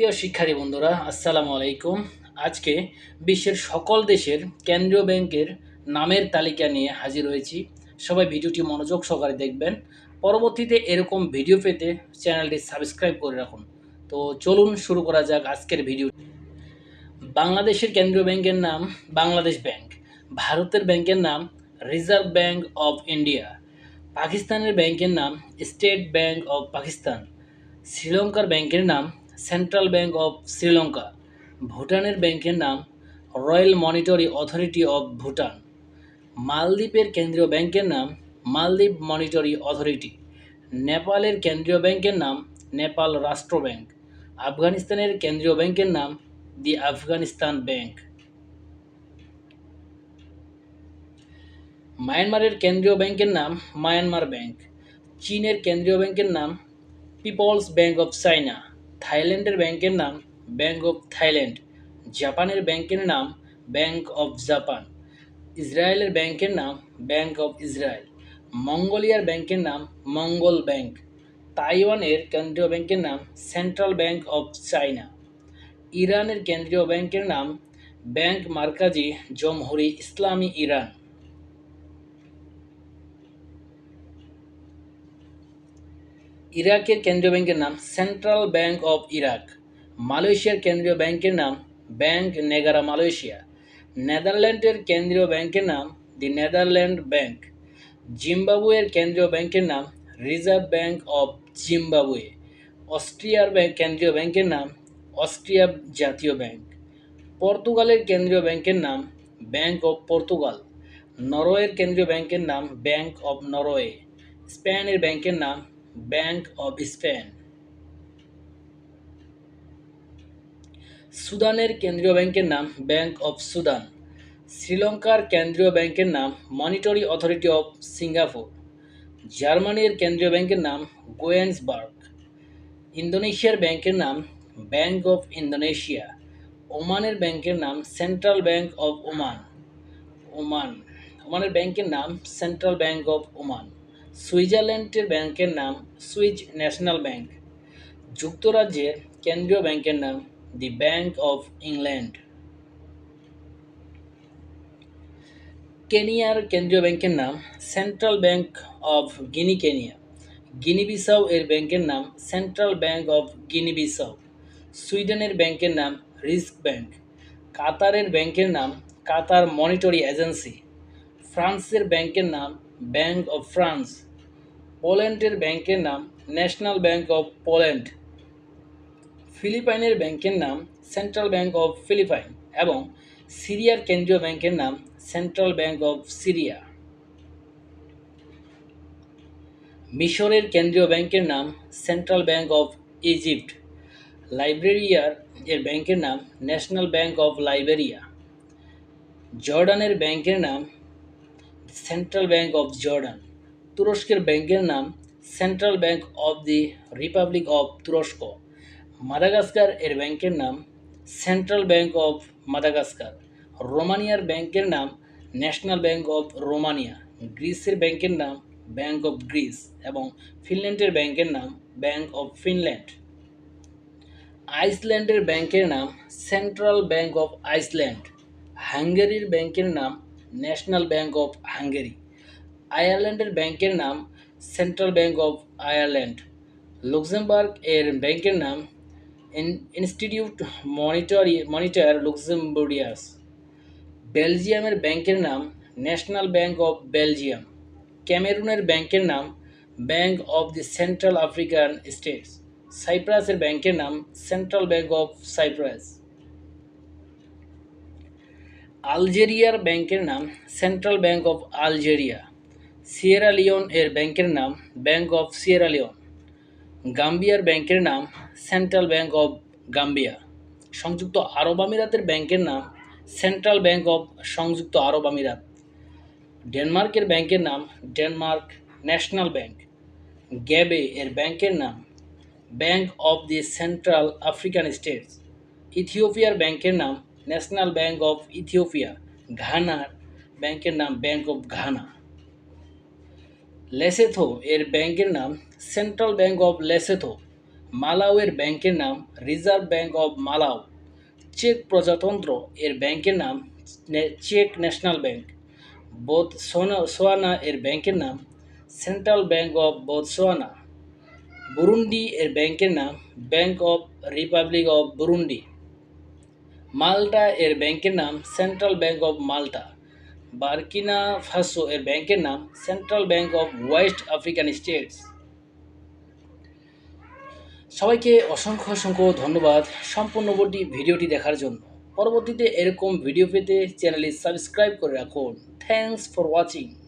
প্রিয় শিক্ষার্থী বন্ধুরা, আসসালামু আলাইকুম। আজকে বিশ্বের সকল দেশের কেন্দ্রীয় ব্যাংকের নামের তালিকা নিয়ে হাজির হয়েছি। সবাই ভিডিওটি মনোযোগ সহকারে দেখবেন। পরবর্তীতে এরকম ভিডিও পেতে চ্যানেলটি সাবস্ক্রাইব করে রাখুন। তো চলুন শুরু করা যাক আজকের ভিডিও। বাংলাদেশের কেন্দ্রীয় ব্যাংকের নাম বাংলাদেশ ব্যাংক। ভারতের ব্যাংকের নাম রিজার্ভ ব্যাংক অফ ইন্ডিয়া। পাকিস্তানের ব্যাংকের নাম স্টেট ব্যাংক অফ পাকিস্তান। শ্রীলঙ্কার ব্যাংকের নাম সেন্ট্রাল ব্যাংক অফ শ্রীলঙ্কা। ভুটানের ব্যাংকের নাম royal monetary authority of Bhutan. মালদ্বীপের কেন্দ্রীয় ব্যাংকের নাম মালদ্বীপ মনিটরি অথরিটি। নেপালের কেন্দ্রীয় ব্যাংকের নাম নেপাল রাষ্ট্র ব্যাংক। আফগানিস্তানের কেন্দ্রীয় ব্যাংকের নাম দি আফগানিস্তান ব্যাংক। মায়ানমারের কেন্দ্রীয় ব্যাংকের নাম মায়ানমার ব্যাংক। চীনের কেন্দ্রীয় ব্যাংকের নাম পিপলস ব্যাংক অফ চায়না। থাইল্যান্ডের ব্যাংকের নাম ব্যাংক অফ থাইল্যান্ড, জাপানের ব্যাংকের নাম ব্যাংক অফ জাপান, ইসরায়েলের ব্যাংকের নাম ব্যাংক অফ ইসরায়েল, মঙ্গোলিয়ার ব্যাংকের নাম মঙ্গল ব্যাংক, তাইওয়ানের কেন্দ্রীয় ব্যাংকের নাম সেন্ট্রাল ব্যাংক অফ চায়না, ইরানের কেন্দ্রীয় ব্যাংকের নাম ব্যাংক মার্কাজি জমহুরি ইসলামী ইরান। ইরাকের কেন্দ্রীয় ব্যাংকের নাম সেন্ট্রাল ব্যাংক অফ ইরাক। মালয়েশিয়ার কেন্দ্রীয় ব্যাংকের নাম ব্যাংক নেগারা মালয়েশিয়া। নেদারল্যান্ডের কেন্দ্রীয় ব্যাংকের নাম দি নেদারল্যান্ড ব্যাংক। জিম্বাবুয়ের কেন্দ্রীয় ব্যাংকের নাম রিজার্ভ ব্যাংক অফ জিম্বাবুয়ে। অস্ট্রিয়ার ব্যাংক কেন্দ্রীয় ব্যাংকের নাম অস্ট্রিয়া জাতীয় ব্যাংক। পর্তুগালের কেন্দ্রীয় ব্যাংকের নাম ব্যাংক অফ পর্তুগাল। নরওয়ের কেন্দ্রীয় ব্যাংকের নাম ব্যাংক অফ নরওয়ে। স্পেনের ব্যাংকের নাম ব্যাংক অফ স্পেন। সুদানের কেন্দ্রীয় ব্যাংকের নাম ব্যাংক অফ সুদান। শ্রীলঙ্কার কেন্দ্রীয় ব্যাংকের নাম মনিটরি অথরিটি অফ সিঙ্গাপুর জার্মানির কেন্দ্রীয় ব্যাংকের নাম গোয়েন্সবার্গ ইন্দোনেশিয়ার ব্যাংকের নাম ব্যাংক অফ ইন্দোনেশিয়া ওমানের ব্যাংকের নাম central bank of Oman Oman ওমানের ব্যাংকের নাম সেন্ট্রাল ব্যাংক অফ ওমান সুইজারল্যান্ডের ব্যাংকের নাম সুইজ ন্যাশনাল ব্যাংক। যুক্তরাজ্যের কেন্দ্রীয় ব্যাংকের নাম দি ব্যাংক অফ ইংল্যান্ড। কেনিয়ার কেন্দ্রীয় ব্যাংকের নাম central bank of Guinea Kenya. Guinea Bissau এর ব্যাংকের নাম central bank of Guinea Bissau সুইডেনের ব্যাংকের নাম রিস্ক ব্যাংক। কাতারের ব্যাংকের নাম কাতার মনিটরি এজেন্সি। ফ্রান্সের ব্যাংকের নাম ব্যাংক অফ ফ্রান্স পোল্যান্ডের ব্যাংকের নাম ন্যাশনাল ব্যাঙ্ক অফ পোল্যান্ড ফিলিপাইনের ব্যাংকের নাম সেন্ট্রাল ব্যাঙ্ক অফ ফিলিপাইন এবং সিরিয়ার কেন্দ্রীয় ব্যাংকের নাম সেন্ট্রাল ব্যাঙ্ক অফ সিরিয়া মিশরের কেন্দ্রীয় ব্যাংকের নাম সেন্ট্রাল ব্যাঙ্ক অফ ইজিপ্ট লাইব্রেরিয়ার এর ব্যাংকের নাম ন্যাশনাল ব্যাঙ্ক অফ লাইবেরিয়া জর্ডানের ব্যাংকের নাম সেন্ট্রাল ব্যাংক অফ জর্ডান তুরস্কের ব্যাংকের নাম central bank of the republic of তুরস্ক মাদাগাস্কার এর ব্যাংকের নাম সেন্ট্রাল ব্যাংক অফ মাদাগাস্কার রোমানিয়ার ব্যাংকের নাম ন্যাশনাল ব্যাংক অফ রোমানিয়া গ্রিসের ব্যাংকের নাম ব্যাংক অফ গ্রিস এবং ফিনল্যান্ডের ব্যাংকের নাম ব্যাংক অফ ফিনল্যান্ড আইসল্যান্ডের ব্যাংকের নাম সেন্ট্রাল ব্যাংক অফ আইসল্যান্ড হাঙ্গেরির ব্যাংকের নাম ন্যাশনাল ব্যাংক অফ হাঙ্গেরি আয়ারল্যান্ডের ব্যাংকের নাম central bank of Ireland Luxembourg এর ব্যাংকের নাম ইনস্টিটিউট মনিটরি মনিটর লুক্সেমবুরিয়াস বেলজিয়ামের ব্যাংকের নাম ন্যাশনাল ব্যাংক অফ বেলজিয়াম ক্যামেরুনের ব্যাংকের নাম bank of the central African states সাইপ্রাসের ব্যাংকের নাম সেন্ট্রাল ব্যাংক অফ সাইপ্রাস আলজেরিয়ার ব্যাংকের নাম central bank of Algeria. Sierra Leone এর ব্যাংকের নাম ব্যাংক অফ সিয়েরা লিওন। গাম্বিয়ার ব্যাংকের নাম সেন্ট্রাল ব্যাংক অফ গাম্বিয়া। সংযুক্ত আরব আমিরাতের ব্যাংকের নাম সেন্ট্রাল ব্যাংক অফ সংযুক্ত আরব আমিরাত। ডেনমার্কের ব্যাংকের নাম ডেনমার্ক ন্যাশনাল ব্যাংক। গ্যাবে এর ব্যাংকের নাম bank of the central African states. ইথিওপিয়ার ব্যাংকের নাম ন্যাশনাল ব্যাংক অফ ইথিওপিয়া ঘানার ব্যাংকের নাম ব্যাংক অফ ঘানা লেসেথো এর ব্যাংকের নাম সেন্ট্রাল ব্যাংক অফ লেসেথো মালাউয়ের ব্যাংকের নাম রিজার্ভ ব্যাংক অফ মালাউ চেক প্রজাতন্ত্র এর ব্যাংকের নাম চেক ন্যাশনাল ব্যাংক বোতসোয়ানা এর ব্যাংকের নাম central bank of Botswana Burundi এর ব্যাংকের নাম bank of republic of Burundi Malta এর ব্যাংকের নাম central bank of Malta Burkina Faso এর ব্যাংকের নাম central bank of west African states. সবাইকে অসংখ্য অসংখ্য ধন্যবাদ সম্পূর্ণ বটি ভিডিওটি দেখার জন্য। পরবর্তীতে এরকম ভিডিও পেতে চ্যানেলটি সাবস্ক্রাইব করে রাখুন। Thanks for watching.